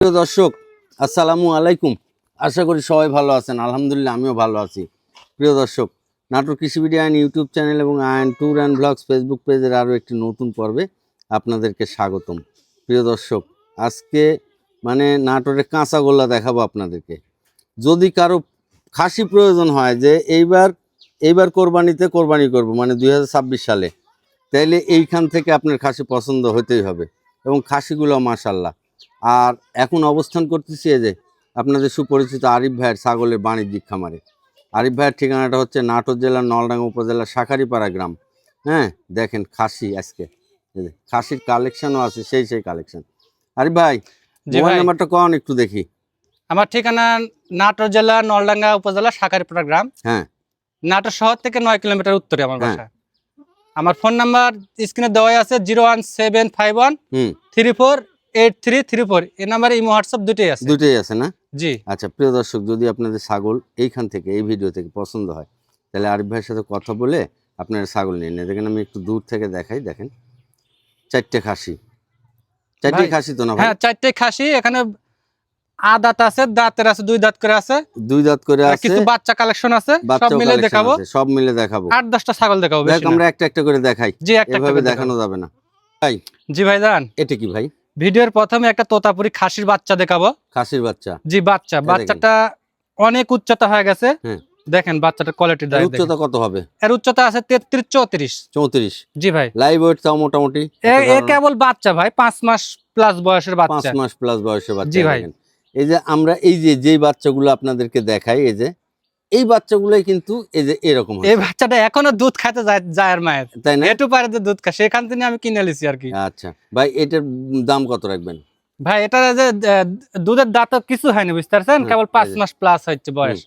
প্রিয় দর্শক, আসসালামু আলাইকুম। আশা করি সবাই ভালো আছেন। আলহামদুলিল্লাহ, আমিও ভালো আছি। প্রিয় দর্শক, নাটোর কৃষি ভিডিও আইন ইউটিউব চ্যানেল এবং আইন ট্যুর অ্যান্ড ব্লগস ফেসবুক পেজের আরও একটি নতুন পর্বে আপনাদেরকে স্বাগতম। প্রিয় দর্শক, আজকে মানে নাটোরের কাঁচা গোল্লা দেখাবো আপনাদেরকে। যদি কারও খাসি প্রয়োজন হয় যে এইবার এইবার কোরবানিতে কোরবানি করব মানে দু হাজার ছাব্বিশ সালে, তাইলে এইখান থেকে আপনার খাসি পছন্দ হতেই হবে। এবং খাসিগুলো মাসাল্লাহ আর এখন অবস্থান করতেছি এই যে আপনাদের সুপরিচিত আরিফ ভাইয়ের ছাগলের বাণিজ্যিক খামারে। আরিফ ভাইয়ের ঠিকানাটা হচ্ছে নাটোর জেলার নলডাঙ্গা উপজেলার শাখারিপাড়া গ্রাম। হ্যাঁ দেখেন খাসি আজকে। খাসির কালেকশনও আছে সেই সেই কালেকশন। আরিফ ভাই মোবাইল নাম্বারটা কন একটু দেখি। আমার ঠিকানা নাটোর জেলা নলডাঙ্গা উপজেলা শাখারিপাড়া গ্রাম। হ্যাঁ। নাটোর শহর থেকে নয় কিলোমিটার উত্তরে আমার হ্যাঁ। বাসা আমার ফোন নাম্বার স্ক্রিনে দেওয়াই আছে zero one seven five one three four eight three three four এই নাম্বারে ইমো হোয়াটসঅ্যাপ দুটোই আছে। দুটোই আছে না? জি। আচ্ছা প্রিয় দর্শক যদি আপনাদের ছাগল এইখান থেকে এই ভিডিও থেকে পছন্দ হয় তাহলে আরিফ ভাইয়ের সাথে কথা বলে আপনারা ছাগল নিয়ে নেন। দেখেন আমি একটু দূর থেকে দেখাই দেখেন। চারটে খাসি। চারটে খাসি তো না হ্যাঁ চারটে খাসি এখানে আ দাঁত আছে দাঁতের আছে দুই দাঁত করে আছে। দুই দাঁত করে আছে। কিছু বাচ্চা কালেকশন আছে সব মিলে দেখাবো। সব মিলে দেখাবো। আট দশটা ছাগল দেখাবো। আমরা একটা একটা করে দেখাই। জি একটা দেখানো যাবে না। জি ভাই দান এটা কি ভাই? ভিডিওর প্রথমে একটা তোতাপুরি খাসির বাচ্চা দেখাবো। খাসির বাচ্চা। জি বাচ্চা। বাচ্চাটা অনেক উচ্চতা হয়ে গেছে। হ্যাঁ। দেখেন বাচ্চাটার কোয়ালিটি উচ্চতা কত হবে? এর উচ্চতা আছে তেত্রিশ চৌত্রিশ। চৌত্রিশ। জি ভাই। লাইভ ওয়েট তাও মোটামুটি এ কেবল বাচ্চা ভাই। পাঁচ মাস প্লাস বয়সের বাচ্চা। মাস প্লাস বয়সের বাচ্চা জি ভাই। এই যে আমরা এই যে যেই বাচ্চাগুলো আপনাদেরকে দেখাই এই যে এই বাচ্চাগুলোই কিন্তু এই যে এরকম এই বাচ্চাটা এখনও দুধ খাইতে যায় আর মায়ের। তাই না? একটু পারে দুধ খায় সেখান থেকে আমি কিনে নিছি আর কি। আচ্ছা। ভাই এটার দাম কত রাখবেন? ভাই এটা যে দুধের দাঁত কিছু হয়নি বুঝতে পারছেন কেবল পাঁচ মাস প্লাস হচ্ছে বয়স।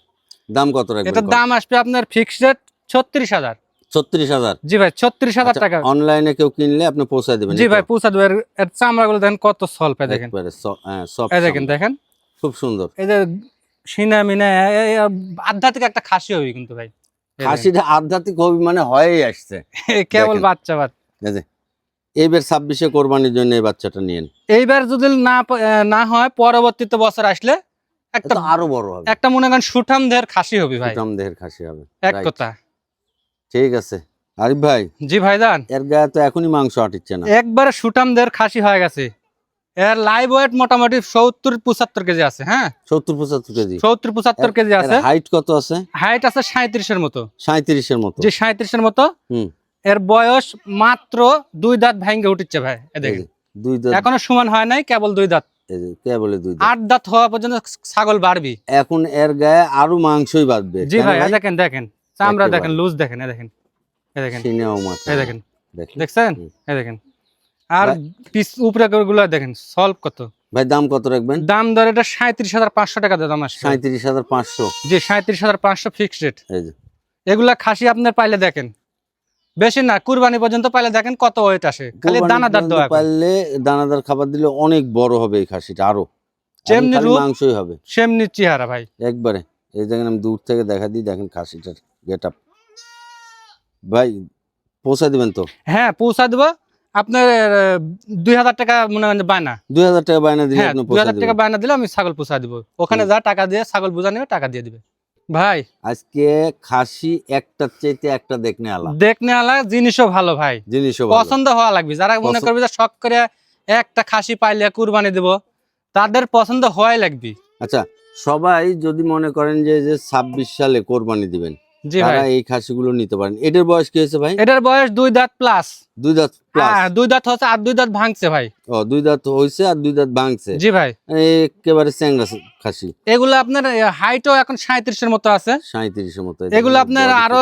দাম কত রাখবেন এটার দাম আসবে আপনার ফিক্সড রেট ছত্রিশ হাজার। ছত্রিশ হাজার? জি ভাই ছত্রিশ হাজার টাকা। অনলাইনে কেউ কিনলে আপনি পৌঁছায় দেবেন জি ভাই পৌঁছা দেবো এর- এর চামড়া গুলো দেখেন কত সল্প দেখেন। হ্যাঁ, দেখেন দেখেন। খুব সুন্দর। এই যে সিনা মিনা আধ্যাত্মিক একটা খাসি হবে কিন্তু ভাই। খাসিটা আধ্যাত্মিক হবি মানে হয়েই আসছে। কেবল বাচ্চা বাচ্চা। এইবার ছাব্বিশে কোরবানির জন্য এই বাচ্চাটা নিয়েন এইবার যদি না না হয় পরবর্তীতে বছর আসলে একটা আরও বড় হবে। একটা মনে করেন সুঠাম দেহের খাসি হবে ভাই। সুঠাম দেহের খাসি হবে। এক কথা। ঠিক আছে। আরিফ ভাই জি ভাইজান। এর গায়ে তো এখনই মাংস আটিচ্ছে না। একবারে সুঠাম দেহের খাসি হয়ে গেছে। এর লাইভ ওয়েট মোটামুটি সত্তর পঁচাত্তর কেজি আছে হ্যাঁ? সত্তর পঁচাত্তর কেজি। সত্তর পঁচাত্তর কেজি আছে। হাইট কত আছে? হাইট আছে সাঁত্রিশের মতো। সাঁত্রিশের মতো। যে সাঁত্রিশের মতো হুম। এর বয়স মাত্র দুই দাঁত ভাঙ্গে উঠছে ভাই দেখেন। দুই দাঁত। এখনও সমান হয় নাই কেবল দুই দাঁত। এই যে, কে বলে দুই দাঁত। আট দাঁত হওয়া পর্যন্ত ছাগল বাড়বি। এখন এর গায়ে আরও মাংসই বাঁধবে জি ভাই দেখেন দেখেন। চামড়া দেখেন লুজ দেখেন দেখেন। দেখেন। দেখেন। দেখেন। দেখছেন? দেখেন। আর পিস উপরে গুলো দেখেন সলভ কত? ভাই দাম কত রাখবেন? দাম ধরে এটা সাঁত্রিশ হাজার পাঁচশো টাকা দাম আসবে। সাঁত্রিশ হাজার পাঁচশো। যে সাঁত্রিশ হাজার পাঁচশো ফিক্সড রেট এগুলা খাসি আপনার পাইলে দেখেন। বেশি না কুরবানি পর্যন্ত পাইলে দেখেন কত ওয়েট আসে। খালি দানাদার দেওয়া। পারলে দানাদার খাবার দিলে অনেক বড় হবে এই খাসিটা আরও। যেমনি মাংসই হবে। সেমনি চেহারা ভাই। একবারে এই দেখেন আমি দূর থেকে দেখা দিই দেখেন খাসিটার গেট আপ ভাই পৌঁছা দিবেন তো? হ্যাঁ পৌঁছা দেবো। আপনার দুই হাজার টাকা মনে করেন বায়না। দুই হাজার টাকা বায়না দিলে হ্যাঁ দুই হাজার টাকা বায়না দিলে আমি ছাগল পৌঁছা দিব। ওখানে যা টাকা দিয়ে ছাগল বোঝা নেবে টাকা দিয়ে দিবে। ভাই। আজকে খাসি একটা চাইতে একটা দেখনে আলা। দেখনে আলা জিনিসও ভালো ভাই। জিনিসও পছন্দ হওয়া লাগবে। যারা মনে করবে যে শখ করে একটা খাসি পাইলে কুরবানি দেব তাদের পছন্দ হওয়াই লাগবে। আচ্ছা সবাই যদি মনে করেন যে যে ছাব্বিশ সালে কোরবানি দিবেন তারা এই খাসিগুলো নিতে পারেন। এটার বয়স কি হয়েছে ভাই? এটার বয়স দুই দাঁত প্লাস দুই দাঁত দুই দাঁত হচ্ছে আর দুই দাঁত ভাঙছে ভাই। ও দুই দাঁত হয়েছে আর দুই দাঁত ভাঙছে। জি ভাই। একেবারে চ্যাংরা খাসি। এগুলো আপনার হাইটও এখন সাঁত্রিশের মতো আছে। সাঁত্রিশের মতো এগুলো আপনার আরও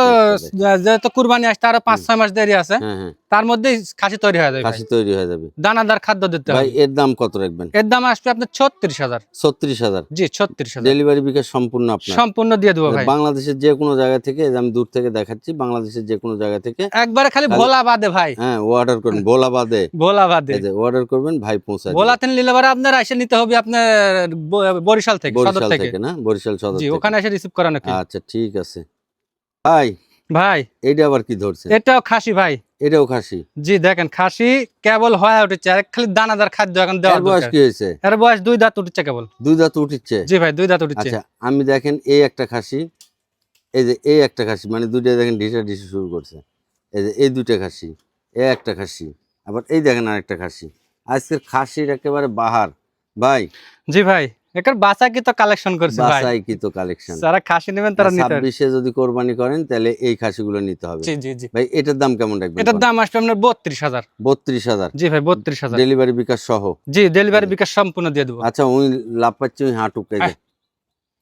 যেহেতু কুরবানি আসতে আরও পাঁচ ছয় মাস দেরি আছে। হ্যাঁ হ্যাঁ। তার মধ্যে খাসি তৈরি হয়ে যাবে খাসি তৈরি হয়ে যাবে। দানাদার খাদ্য দিতে ভাই এর দাম কত রাখবেন? এর দাম আসবে আপনার ছত্রিশ হাজার। ছত্রিশ হাজার। জি ছত্রিশ হাজার। ডেলিভারি বিকাশ সম্পূর্ণ আপনার। সম্পূর্ণ দিয়ে দেবো ভাই। বাংলাদেশের যে কোনো জায়গা থেকে আমি দূর থেকে দেখাচ্ছি বাংলাদেশের যে কোনো জায়গা থেকে একবারে খালি খালি- ভোলা বাদে ভাই। হ্যাঁ অর্ডার করবেন ভোলা বাদে। ভোলা বাদে। এই যে অর্ডার করবেন ভাই পৌঁছায়। নিলে পরে আপনার এসে নিতে হবে আপনার বরিশাল থেকে সদর থেকে। না? বরিশাল সদর জি ওখানে এসে রিসিভ করানো কি? আচ্ছা ঠিক আছে। ভাই ভাই। এইটা আবার কি ধরছে? এটাও খাসি ভাই। এটাও খাসি? জি দেখেন খাসি কেবল হয় উঠেছে। আর খালি দানাদার খাদ্য এখন দেওয়া এর বয়স কি হয়েছে? এর বয়স দুই দাঁত উঠেছে কেবল। দুই দাঁত উঠিচ্ছে? জি ভাই দুই দাঁত উঠেছে। আচ্ছা আমি দেখেন এই একটা খাসি এই যে এই একটা খাসি মানে দুইটা দেখেন ঢিসা ঢিসি শুরু করছে। এই যে এই দুইটা খাসি। এই একটা খাসি। আবার এই দেখেন আরেকটা খাসি। আজকের খাসির একেবারে বাহার। ভাই। জি ভাই একার বাসা কি তো কালেকশন করছে ভাই। বাসাই কি তো কালেকশন যারা খাসি নেবেন তারা নিতে পারবে। ছাব্বিশে যদি কোরবানি করেন তাহলে এই খাসিগুলো নিতে হবে। জি জি জি। ভাই এটার দাম কেমন রাখবেন এটার দাম আসবে আপনার বত্রিশ হাজার। বত্রিশ হাজার। জি ভাই বত্রিশ হাজার। ডেলিভারি বিকাশ সহ। জি ডেলিভারি বিকাশ সম্পূর্ণ দিয়ে দেবো। আচ্ছা ওই লাভ পাচ্ছি ওই হাঁটুক এই যে।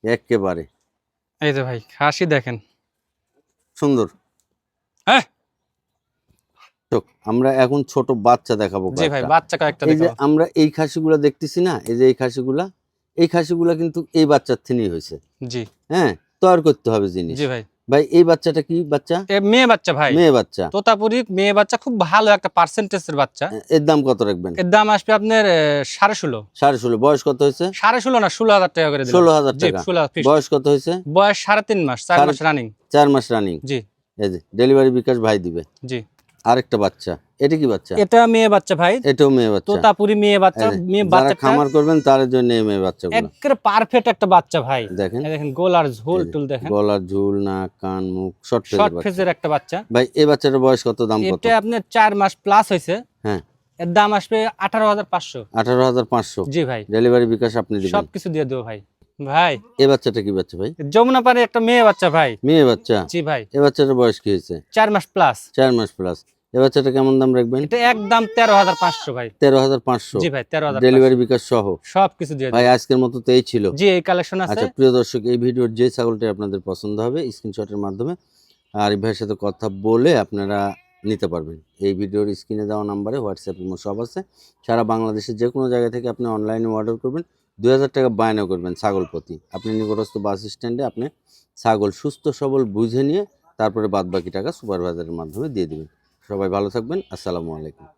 একেবারে। এই যে ভাই খাসি দেখেন। সুন্দর। হ্যাঁ। আমরা এখন ছোট বাচ্চা দেখাবো জি ভাই বাচ্চা কয়েকটা এই যে আমরা এই খাসিগুলা দেখতেছি না? এই যে এই খাসিগুলা এই খাসিগুলা কিন্তু এই বাচ্চার থেকেই হয়েছে। জি। হ্যাঁ তৈরি করতে হবে জিনিস। জি ভাই। ভাই এই বাচ্চাটা কি বাচ্চা? মেয়ে বাচ্চা ভাই। মেয়ে বাচ্চা। তোতাপুরি মেয়ে বাচ্চা খুব ভালো একটা পার্সেন্টেজের বাচ্চা। এর দাম কত রাখবেন? এর দাম আসবে আপনার সাড়ে ষোলো। সাড়ে ষোলো। বয়স কত হয়েছে? সাড়ে ষোলো না ষোলো হাজার টাকা করে। ষোলো হাজার টাকা। বয়স কত হয়েছে? বয়স সাড়ে তিন মাস চার মাস রানিং চার মাস রানিং জি। এই যে ডেলিভারি বিকাশ ভাই দিবে। জি। আরেকটা বাচ্চা। এটা কি বাচ্চা? এটা মেয়ে বাচ্চা ভাই। এটাও মেয়ে বাচ্চা। তোতাপুরি মেয়ে বাচ্চা মেয়ে বাচ্চা খামার করবেন তার জন্য মেয়ে বাচ্চাগুলো। একেবারে পারফেক্ট একটা বাচ্চা ভাই। দেখেন। দেখেন গোল আর ঝোল টুল দেখেন। গলার ঝুল নাক কান মুখ শর্ট শর্ট ফেজের একটা বাচ্চা। ভাই এই বাচ্চাটার বয়স কত দাম কত? এটা আপনার চার মাস প্লাস হয়েছে। হ্যাঁ। এর দাম আসবে আঠারো হাজার পাঁচশো। আঠারো হাজার পাঁচশো। জি ভাই। ডেলিভারি বিকাশ আপনি দিবেন। সবকিছু দিয়ে দেবো ভাই। ভাই। এই বাচ্চাটা কি বাচ্চা ভাই? যমুনা পারে একটা মেয়ে বাচ্চা ভাই। মেয়ে বাচ্চা? জি ভাই। এই বাচ্চাটার বয়স কি হয়েছে? চার মাস প্লাস চার মাস প্লাস এই বাচ্চাটা কেমন দাম রাখবেন? এটা একদম তেরো হাজার পাঁচশো ভাই। তেরো হাজার পাঁচশো? জি ভাই তেরো হাজার ডেলিভারি বিকাশ সহ? সব কিছু দিয়ে ভাই আজকের মতো তো এই ছিল। জি এই কালেকশন আছে। আচ্ছা প্রিয় দর্শক এই ভিডিওর যে ছাগলটি আপনাদের পছন্দ হবে স্ক্রিনশটের মাধ্যমে আর ভাইয়ের সাথে কথা বলে আপনারা নিতে পারবেন। এই ভিডিওর স্ক্রিনে দেওয়া নাম্বারে হোয়াটসঅ্যাপ ইমো সব আছে। সারা বাংলাদেশের যে কোনো জায়গা থেকে আপনি অনলাইনে অর্ডার করবেন। দুই হাজার টাকা বায়না করবেন ছাগল প্রতি। আপনি নিকটস্থ বাস স্ট্যান্ডে আপনি ছাগল সুস্থ, সবল বুঝে নিয়ে তারপরে বাদবাকি টাকা সুপারভাইজারের মাধ্যমে দিয়ে দেবেন। সবাই ভালো থাকবেন। আসসালামু আলাইকুম।